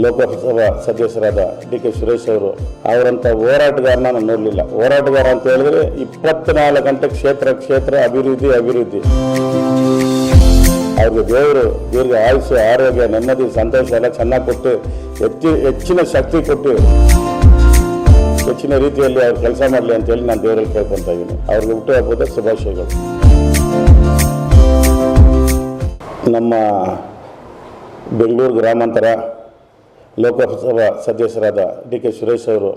ಲೋಕಸಭಾ ಸದಸ್ಯರಾದ D K Suresh ಅವರು ಅವರಂಥ ಹೋರಾಟಗಾರನ ನಾನು ನೋಡಲಿಲ್ಲ. ಹೋರಾಟಗಾರ ಅಂತ ಹೇಳಿದ್ರೆ ಇಪ್ಪತ್ನಾಲ್ಕು ಗಂಟೆ ಕ್ಷೇತ್ರ ಕ್ಷೇತ್ರ ಅಭಿವೃದ್ಧಿ ಅಭಿವೃದ್ಧಿ. ಅವ್ರಿಗೆ ದೇವರು ದೀರ್ಘ ಆಯುಸ್ಸು ಆರೋಗ್ಯ, ನೆಮ್ಮದಿ, ಸಂತೋಷ ಎಲ್ಲ ಚೆನ್ನಾಗಿ ಕೊಟ್ಟು, ಹೆಚ್ಚು, ಹೆಚ್ಚಿನ ಶಕ್ತಿ ಕೊಟ್ಟು, ಹೆಚ್ಚಿನ ರೀತಿಯಲ್ಲಿ ಅವ್ರು ಕೆಲಸ ಮಾಡಲಿ ಅಂತೇಳಿ ನಾನು ದೇವರಲ್ಲಿ ಕೇಳ್ಕೊತಾ ಇದ್ದೀನಿ. ಅವ್ರಿಗೆ ಹುಟ್ಟುಹಬ್ಬದ ಶುಭಾಶಯಗಳು. ನಮ್ಮ ಬೆಂಗಳೂರು ಗ್ರಾಮಾಂತರ ಲೋಕಸಭಾ ಸದಸ್ಯರಾದ ಡಿ ಕೆ ಸುರೇಶ್ ಅವರು,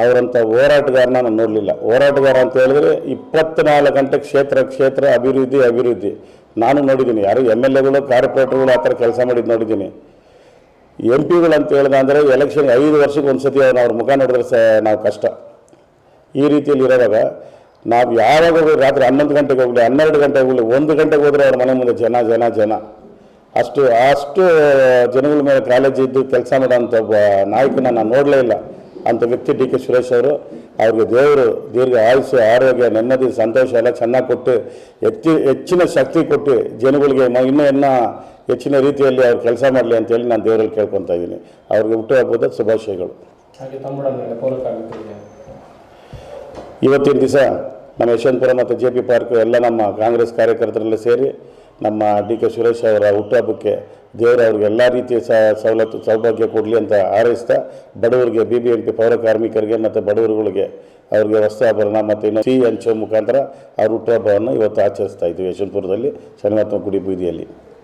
ಅವರಂಥ ಹೋರಾಟಗಾರನ ನಾನು ನೋಡಲಿಲ್ಲ. ಹೋರಾಟಗಾರ ಅಂತ ಹೇಳಿದ್ರೆ ಇಪ್ಪತ್ನಾಲ್ಕು ಗಂಟೆ ಕ್ಷೇತ್ರ ಕ್ಷೇತ್ರ ಅಭಿವೃದ್ಧಿ ಅಭಿವೃದ್ಧಿ. ನಾನು ನೋಡಿದ್ದೀನಿ. ಯಾರು ಎಂ ಎಲ್ ಎಗಳು, ಕಾರ್ಪೊರೇಟರ್ಗಳು ಆ ಥರ ಕೆಲಸ ಮಾಡಿದ್ದು ನೋಡಿದ್ದೀನಿ. ಎಂ ಪಿಗಳು ಅಂತ ಹೇಳಿದ ಅಂದರೆ ಎಲೆಕ್ಷನ್ ಐದು ವರ್ಷಕ್ಕೆ ಒಂದು ಸತಿ ಅವ್ರ ಮುಖ ನೋಡಿದ್ರೆ ಸ ನಾವು ಕಷ್ಟ. ಈ ರೀತಿಯಲ್ಲಿ ಇರೋವಾಗ ನಾವು ಯಾವಾಗ ರಾತ್ರಿ ಹನ್ನೊಂದು ಗಂಟೆಗೆ ಹೋಗಲಿ, ಹನ್ನೆರಡು ಗಂಟೆಗೆ ಹೋಗಲಿ, ಒಂದು ಗಂಟೆಗೆ ಹೋದರೆ ಅವ್ರ ಮನೆ ಮುಂದೆ ಜನ ಜನ ಜನ. ಅಷ್ಟು ಅಷ್ಟು ಜನಗಳ ಮೇಲೆ ಕಾಲೇಜ್ ಇದ್ದು ಕೆಲಸ ಮಾಡೋಂಥ ಒಬ್ಬ ನಾಯಕನ ನಾನು ನೋಡಲೇ ಇಲ್ಲ. ಅಂಥ ವ್ಯಕ್ತಿ ಡಿ ಕೆ ಸುರೇಶ್ ಅವರು ಅವ್ರಿಗೆ ದೇವರು ದೀರ್ಘ ಆಯುಸ್ಸು ಆರೋಗ್ಯ ನೆಮ್ಮದಿ ಸಂತೋಷ ಎಲ್ಲ ಚೆನ್ನಾಗಿ ಕೊಟ್ಟು ಹೆಚ್ಚು ಹೆಚ್ಚಿನ ಶಕ್ತಿ ಕೊಟ್ಟು ಜನಗಳಿಗೆ ಮ- ಇನ್ನೂ ಇನ್ನೂ ಹೆಚ್ಚಿನ ರೀತಿಯಲ್ಲಿ ಅವ್ರು ಕೆಲಸ ಮಾಡಲಿ ಅಂತೇಳಿ ನಾನು ದೇವರಲ್ಲಿ ಕೇಳ್ಕೊತಾ ಇದ್ದೀನಿ. ಅವ್ರಿಗೆ ಹುಟ್ಟುಹಬ್ಬದ ಶುಭಾಶಯಗಳು. ಇವತ್ತಿನ ದಿವಸ ನಮ್ಮ ಯಶವಂತಪುರ ಮತ್ತು ಜೆ ಪಿ ಪಾರ್ಕ್ ಎಲ್ಲ ನಮ್ಮ ಕಾಂಗ್ರೆಸ್ ಕಾರ್ಯಕರ್ತರೆಲ್ಲ ಸೇರಿ ನಮ್ಮ ಡಿ ಕೆ ಸುರೇಶ್ ಅವರ ಹುಟ್ಟುಹಬ್ಬಕ್ಕೆ ದೇವರು ಅವ್ರಿಗೆ ಎಲ್ಲ ರೀತಿಯ ಸ ಸವಲತ್ತು, ಸೌಭಾಗ್ಯ ಕೊಡಲಿ ಅಂತ ಹಾರೈಸ್ತಾ ಬಡವರಿಗೆ ಬಿ ಬಿ ಎಂ ಪಿ ಪೌರ ಕಾರ್ಮಿಕರಿಗೆ ಮತ್ತು ಬಡವರುಗಳಿಗೆ ಅವ್ರಿಗೆ ಆಭರಣ ಮತ್ತು ಇನ್ನು ಸಿಹಿ ಹಂಚೋ ಮುಖಾಂತರ ಅವ್ರ ಹುಟ್ಟುಹಬ್ಬವನ್ನು ಇವತ್ತು ಆಚರಿಸ್ತಾ ಇದ್ದೀವಿ ಯಶವಂತಪುರದಲ್ಲಿ ಶನಿವಾರ ಗುಡಿ ಬೀದಿಯಲ್ಲಿ.